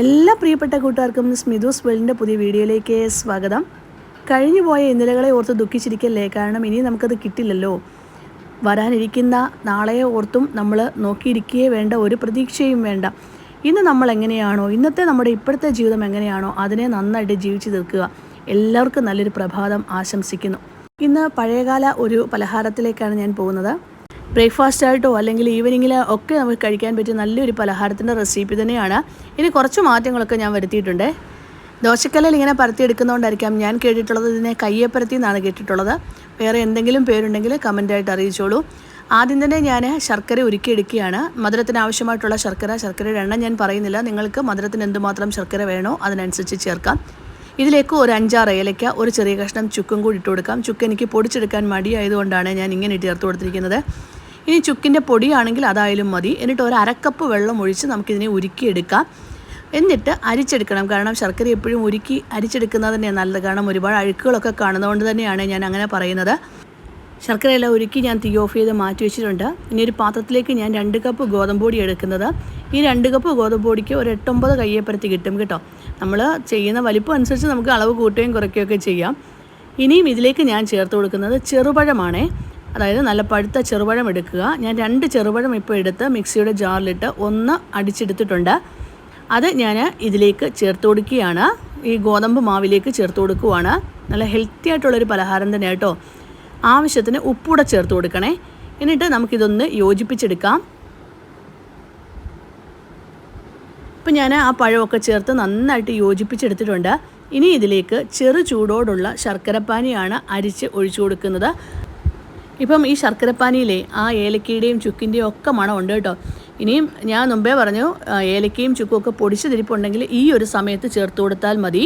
എല്ലാ പ്രിയപ്പെട്ട കൂട്ടുകാർക്കും സ്മിതുസ് വേൾഡിന്റെ പുതിയ വീഡിയോയിലേക്ക് സ്വാഗതം. കഴിഞ്ഞു പോയ ഇന്നലകളെ ഓർത്ത് ദുഃഖിച്ചിരിക്കല്ലേ? കാരണം ഇനി നമുക്കത് കിട്ടില്ലല്ലോ. വരാനിരിക്കുന്ന നാളെയെ ഓർത്തും നമ്മൾ നോക്കിയിരിക്കുകയേ വേണ്ട ഒരു പ്രതീക്ഷയും വേണ്ട. ഇന്ന് നമ്മൾ എങ്ങനെയാണോ ഇന്നത്തെ നമ്മുടെ ഇപ്പോഴത്തെ ജീവിതം എങ്ങനെയാണോ അതിനെ നന്നായിട്ട് ജീവിച്ചു തീർക്കുക. എല്ലാവർക്കും നല്ലൊരു പ്രഭാതം ആശംസിക്കുന്നു. ഇന്ന് പഴയകാല ഒരു പലഹാരത്തിലേക്കാണ് ഞാൻ പോകുന്നത്. ബ്രേക്ക്ഫാസ്റ്റ് ആയിട്ടോ അല്ലെങ്കിൽ ഈവനിങ്ങിൽ ഒക്കെ നമുക്ക് കഴിക്കാൻ പറ്റിയ നല്ലൊരു പലഹാരത്തിന്റെ റെസിപ്പി തന്നെയാണ്. ഇനി കുറച്ച് മാറ്റങ്ങളൊക്കെ ഞാൻ വരുത്തിയിട്ടുണ്ട്. ദോശക്കല്ലിൽ ഇങ്ങനെ പരത്തിയെടുക്കുന്നതുകൊണ്ടായിരിക്കാം ഞാൻ കേട്ടിട്ടുള്ളത്. ഇതിനെ കയ്യപ്പരത്തി എന്നാണ് കേട്ടിട്ടുള്ളത്. വേറെ എന്തെങ്കിലും പേരുണ്ടെങ്കിൽ കമന്റായിട്ട് അറിയിച്ചോളൂ. ആദ്യം തന്നെ ഞാൻ ശർക്കര ഉരുക്കിയെടുക്കുകയാണ്. മധുരത്തിന് ആവശ്യമായിട്ടുള്ള ശർക്കര ശർക്കരയുടെ എണ്ണം ഞാൻ പറയുന്നില്ല. നിങ്ങൾക്ക് മധുരത്തിന് എന്തുമാത്രം ശർക്കര വേണോ അതിനനുസരിച്ച് ചേർക്കാം. ഇതിലേക്ക് ഒരു അഞ്ചാറ് ഏലയ്ക്ക ഒരു ചെറിയ കഷ്ണം ചുക്കും കൂടി ഇട്ട് കൊടുക്കാം. ചുക്ക് എനിക്ക് പൊടിച്ചെടുക്കാൻ മടിയായതുകൊണ്ടാണ് ഞാൻ ഇങ്ങനെ ചേർത്ത് കൊടുത്തിരിക്കുന്നത്. ഇനി ചുക്കിന്റെ പൊടിയാണെങ്കിൽ അതായാലും മതി. എന്നിട്ട് ഒരു അരക്കപ്പ് വെള്ളം ഒഴിച്ച് നമുക്കിതിനെ ഉരുക്കിയെടുക്കാം. എന്നിട്ട് അരിച്ചെടുക്കണം. കാരണം ശർക്കര എപ്പോഴും ഉരുക്കി അരിച്ചെടുക്കുന്നത് തന്നെയാണ് നല്ലത്. കാരണം ഒരുപാട് അഴുക്കുകളൊക്കെ കാണുന്നതുകൊണ്ട് തന്നെയാണ് ഞാൻ അങ്ങനെ പറയുന്നത്. ശർക്കരയെല്ലാം ഉരുക്കി ഞാൻ തീ ഓഫ് ചെയ്ത് മാറ്റി വെച്ചിട്ടുണ്ട്. ഇനി ഒരു പാത്രത്തിലേക്ക് ഞാൻ രണ്ട് കപ്പ് ഗോതമ്പ് പൊടി എടുക്കുന്നത്. ഈ രണ്ട് കപ്പ് ഗോതമ്പ് പൊടിക്ക് ഒരു എട്ടൊമ്പത് കയ്യേപ്പരത്തി കിട്ടും കേട്ടോ. നമ്മൾ ചെയ്യുന്ന വലിപ്പം അനുസരിച്ച് നമുക്ക് അളവ് കൂട്ടുകയും കുറയ്ക്കുകയൊക്കെ ചെയ്യാം. ഇനിയും ഇതിലേക്ക് ഞാൻ ചേർത്ത് കൊടുക്കുന്നത് ചെറുപഴമാണേ. അതായത് നല്ല പഴുത്ത ചെറുപഴം എടുക്കുക. ഞാൻ രണ്ട് ചെറുപഴം ഇപ്പോൾ എടുത്ത് മിക്സിയുടെ ജാറിലിട്ട് ഒന്ന് അടിച്ചെടുത്തിട്ടുണ്ട്. അത് ഞാൻ ഇതിലേക്ക് ചേർത്ത് കൊടുക്കുകയാണ്. ഈ ഗോതമ്പ് മാവിലേക്ക് ചേർത്ത് കൊടുക്കുവാണ്. നല്ല ഹെൽത്തി ആയിട്ടുള്ളൊരു പലഹാരം തന്നെ കേട്ടോ. ആവശ്യത്തിന് ഉപ്പൂടെ ചേർത്ത് കൊടുക്കണേ. എന്നിട്ട് നമുക്കിതൊന്ന് യോജിപ്പിച്ചെടുക്കാം. ഇപ്പം ഞാൻ ആ പഴമൊക്കെ ചേർത്ത് നന്നായിട്ട് യോജിപ്പിച്ചെടുത്തിട്ടുണ്ട്. ഇനി ഇതിലേക്ക് ചെറു ചൂടോടുള്ള ശർക്കരപ്പാനിയാണ് അരിച്ച് ഒഴിച്ചു കൊടുക്കുന്നത്. ഇപ്പം ഈ ശർക്കരപ്പാനിയിലെ ആ ഏലക്കയുടെയും ചുക്കിന്റെയും ഒക്കെ മണമുണ്ട് കേട്ടോ. ഇനിയും ഞാൻ മുമ്പേ പറഞ്ഞു ഏലക്കയും ചുക്കും ഒക്കെ പൊടിച്ച് തിരിപ്പുണ്ടെങ്കിൽ ഈ ഒരു സമയത്ത് ചേർത്ത് കൊടുത്താൽ മതി.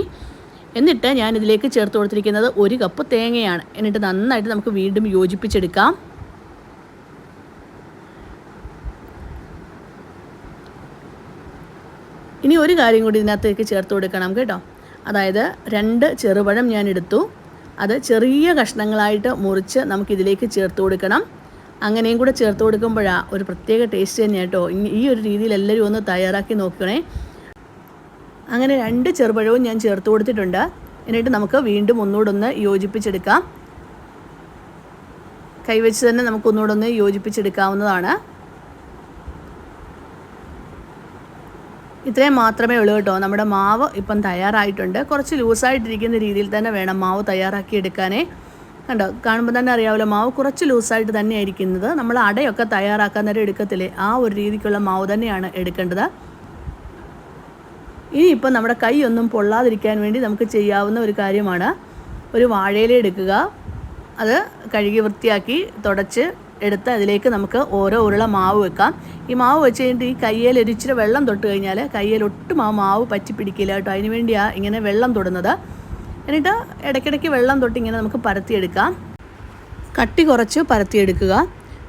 എന്നിട്ട് ഞാൻ ഇതിലേക്ക് ചേർത്ത് കൊടുത്തിരിക്കുന്നത് ഒരു കപ്പ് തേങ്ങയാണ്. എന്നിട്ട് നന്നായിട്ട് നമുക്ക് വീണ്ടും യോജിപ്പിച്ചെടുക്കാം. ഇനി ഒരു കാര്യം കൂടി ഇതിനകത്തേക്ക് ചേർത്ത് കൊടുക്കണം കേട്ടോ. അതായത് രണ്ട് ചെറുപഴം ഞാൻ എടുത്തു. അത് ചെറിയ കഷ്ണങ്ങളായിട്ട് മുറിച്ച് നമുക്കിതിലേക്ക് ചേർത്ത് കൊടുക്കണം. അങ്ങനെയും കൂടെ ചേർത്ത് കൊടുക്കുമ്പോഴാണ് ഒരു പ്രത്യേക ടേസ്റ്റ് തന്നെ കേട്ടോ. ഈ ഒരു രീതിയിൽ എല്ലാവരും ഒന്ന് തയ്യാറാക്കി നോക്കണേ. അങ്ങനെ രണ്ട് ചെറുപഴവും ഞാൻ ചേർത്ത് കൊടുത്തിട്ടുണ്ട്. എന്നിട്ട് നമുക്ക് വീണ്ടും ഒന്നുകൂടൊന്ന് യോജിപ്പിച്ചെടുക്കാം. കൈവച്ച് തന്നെ നമുക്ക് ഒന്നുകൂടൊന്ന് യോജിപ്പിച്ചെടുക്കാവുന്നതാണ്. ഇത്രയും മാത്രമേ ഉള്ളൂ കേട്ടോ. നമ്മുടെ മാവ് ഇപ്പം തയ്യാറായിട്ടുണ്ട്. കുറച്ച് ലൂസായിട്ടിരിക്കുന്ന രീതിയിൽ തന്നെ വേണം മാവ് തയ്യാറാക്കി എടുക്കാനേ. കണ്ടോ? കാണുമ്പോൾ തന്നെ അറിയാമല്ലോ മാവ് കുറച്ച് ലൂസായിട്ട് തന്നെയായിരിക്കുന്നത്. നമ്മൾ അടയൊക്കെ തയ്യാറാക്കാൻ നേരം എടുക്കത്തില്ലേ? ആ ഒരു രീതിക്കുള്ള മാവ് തന്നെയാണ് എടുക്കേണ്ടത്. ഇനി ഇപ്പം നമ്മുടെ കൈ ഒന്നും പൊള്ളാതിരിക്കാൻ വേണ്ടി നമുക്ക് ചെയ്യാവുന്ന ഒരു കാര്യമാണ് ഒരു വാഴയില എടുക്കുക. അത് കഴുകി വൃത്തിയാക്കി തുടച്ച് എടുത്ത് അതിലേക്ക് നമുക്ക് ഓരോ ഉരുള മാവ് വെക്കാം. ഈ മാവ് വെച്ച് കഴിഞ്ഞിട്ട് ഈ കയ്യിൽ വെള്ളം തൊട്ട് കഴിഞ്ഞാൽ കയ്യിൽ ഒട്ടും ആ മാവ് പറ്റി പിടിക്കില്ല കേട്ടോ. അതിന് വേണ്ടിയാണ് ഇങ്ങനെ വെള്ളം തൊടുന്നത്. എന്നിട്ട് ഇടയ്ക്കിടയ്ക്ക് വെള്ളം തൊട്ട് ഇങ്ങനെ നമുക്ക് പരത്തിയെടുക്കാം. കട്ടി കുറച്ച് പരത്തിയെടുക്കുക.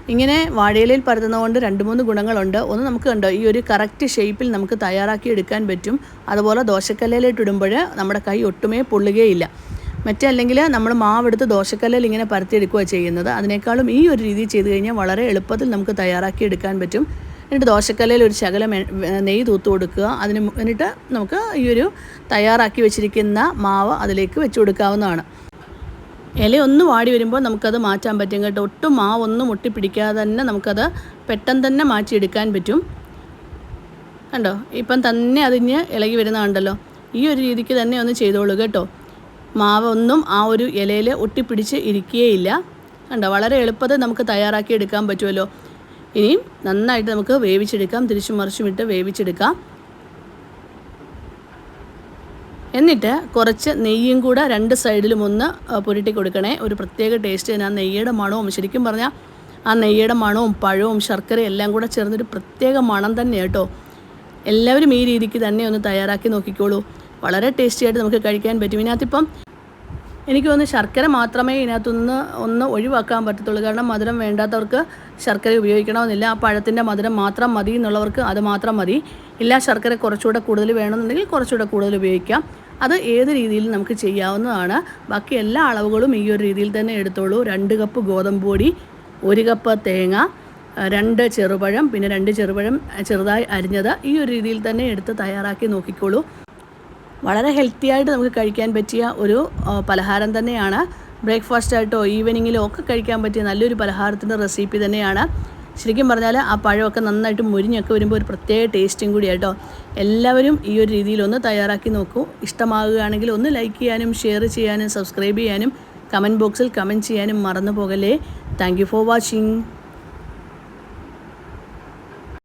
ഇങ്ങനെ വാഴയിലയിൽ പരത്തുന്നതുകൊണ്ട് രണ്ട് മൂന്ന് ഗുണങ്ങളുണ്ട്. ഒന്ന് നമുക്ക് കണ്ടോ ഈ ഒരു കറക്റ്റ് ഷേപ്പിൽ നമുക്ക് തയ്യാറാക്കി എടുക്കാൻ പറ്റും. അതുപോലെ ദോശക്കല്ലയിലിട്ടിടുമ്പോൾ നമ്മുടെ കൈ ഒട്ടുമേ പൊള്ളുകയില്ല. മറ്റല്ലെങ്കിൽ നമ്മൾ മാവെടുത്ത് ദോശക്കല്ലിൽ ഇങ്ങനെ പരത്തിയെടുക്കുക ചെയ്യുന്നത്. അതിനേക്കാളും ഈ ഒരു രീതി ചെയ്ത് കഴിഞ്ഞാൽ വളരെ എളുപ്പത്തിൽ നമുക്ക് തയ്യാറാക്കി എടുക്കാൻ പറ്റും. എന്നിട്ട് ദോശക്കല്ലിൽ ഒരു ശകലം നെയ്യ് തൂത്ത് കൊടുക്കുക. അതിന് എന്നിട്ട് നമുക്ക് ഈ ഒരു തയ്യാറാക്കി വെച്ചിരിക്കുന്ന മാവ് അതിലേക്ക് വെച്ച് കൊടുക്കാവുന്നതാണ്. ഇല ഒന്ന് വാടി വരുമ്പോൾ നമുക്കത് മാറ്റാൻ പറ്റും കേട്ടോ. ഒട്ടും മാവൊന്നും ഒട്ടിപ്പിടിക്കാതെ തന്നെ നമുക്കത് പെട്ടെന്ന് തന്നെ മാറ്റിയെടുക്കാൻ പറ്റും. കണ്ടോ? ഇപ്പം തന്നെ അതിന് ഇളകി വരുന്ന കണ്ടല്ലോ ഈ ഒരു രീതിക്ക് തന്നെ ഒന്ന് ചെയ്തോളൂ കേട്ടോ. മാവൊന്നും ആ ഒരു ഇലയിൽ ഒട്ടിപ്പിടിച്ച് ഇരിക്കുകയില്ല കണ്ടോ? വളരെ എളുപ്പത്തിൽ നമുക്ക് തയ്യാറാക്കി എടുക്കാൻ പറ്റുമല്ലോ ഇനിയും നന്നായിട്ട് നമുക്ക് വേവിച്ചെടുക്കാം. തിരിച്ചും മറിച്ചും ഇട്ട് വേവിച്ചെടുക്കാം. എന്നിട്ട് കുറച്ച് നെയ്യും കൂടെ രണ്ട് സൈഡിലും ഒന്ന് പുരട്ടി കൊടുക്കണേ. ഒരു പ്രത്യേക ടേസ്റ്റ് തന്നെ. ആ നെയ്യുടെ മണവും ശരിക്കും പറഞ്ഞാൽ ആ നെയ്യുടെ മണവും പഴവും ശർക്കരയും എല്ലാം കൂടെ ചേർന്നൊരു പ്രത്യേക മണം തന്നെ കേട്ടോ എല്ലാവരും ഈ രീതിക്ക് തന്നെ ഒന്ന് തയ്യാറാക്കി നോക്കിക്കോളൂ. വളരെ ടേസ്റ്റി ആയിട്ട് നമുക്ക് കഴിക്കാൻ പറ്റും. ഇതിനകത്തിപ്പം എനിക്ക് തോന്നുന്നു ശർക്കര മാത്രമേ ഇതിനകത്തുനിന്ന് ഒന്ന് ഒഴിവാക്കാൻ പറ്റത്തുള്ളൂ. കാരണം മധുരം വേണ്ടാത്തവർക്ക് ശർക്കര ഉപയോഗിക്കണമെന്നില്ല. ആ പഴത്തിന്റെ മധുരം മാത്രം മതി എന്നുള്ളവർക്ക് അത് മാത്രം മതി. ഇല്ല ശർക്കര കുറച്ചുകൂടെ കൂടുതൽ വേണമെന്നുണ്ടെങ്കിൽ കുറച്ചുകൂടെ കൂടുതൽ ഉപയോഗിക്കാം. അത് ഏത് രീതിയിൽ നമുക്ക് ചെയ്യാവുന്നതാണ്. ബാക്കി എല്ലാ അളവുകളും ഈ ഒരു രീതിയിൽ തന്നെ എടുത്തോളൂ. രണ്ട് കപ്പ് ഗോതമ്പ് പൊടി ഒരു കപ്പ് തേങ്ങ രണ്ട് ചെറുപഴം പിന്നെ രണ്ട് ചെറുപഴം ചെറുതായി അരിഞ്ഞത് ഈ ഒരു രീതിയിൽ തന്നെ എടുത്ത് തയ്യാറാക്കി നോക്കിക്കോളൂ. വളരെ ഹെൽത്തി ആയിട്ട് നമുക്ക് കഴിക്കാൻ പറ്റിയ ഒരു പലഹാരം തന്നെയാണ്. ബ്രേക്ക്ഫാസ്റ്റ് ആയിട്ടോ ഈവനിങ്ങിലോ ഒക്കെ കഴിക്കാൻ പറ്റിയ നല്ലൊരു പലഹാരത്തിന്റെ റെസിപ്പി തന്നെയാണ്. ശരിക്കും പറഞ്ഞാൽ ആ പഴമൊക്കെ നന്നായിട്ട് മുരിഞ്ഞൊക്കെ വരുമ്പോൾ ഒരു പ്രത്യേക ടേസ്റ്റും കൂടി കേട്ടോ എല്ലാവരും ഈ ഒരു രീതിയിലൊന്ന് തയ്യാറാക്കി നോക്കൂ. ഇഷ്ടമാകുകയാണെങ്കിൽ ഒന്ന് ലൈക്ക് ചെയ്യാനും ഷെയർ ചെയ്യാനും സബ്സ്ക്രൈബ് ചെയ്യാനും കമന്റ് ബോക്സിൽ കമന്റ് ചെയ്യാനും മറന്നു പോകല്ലേ. Thank for watching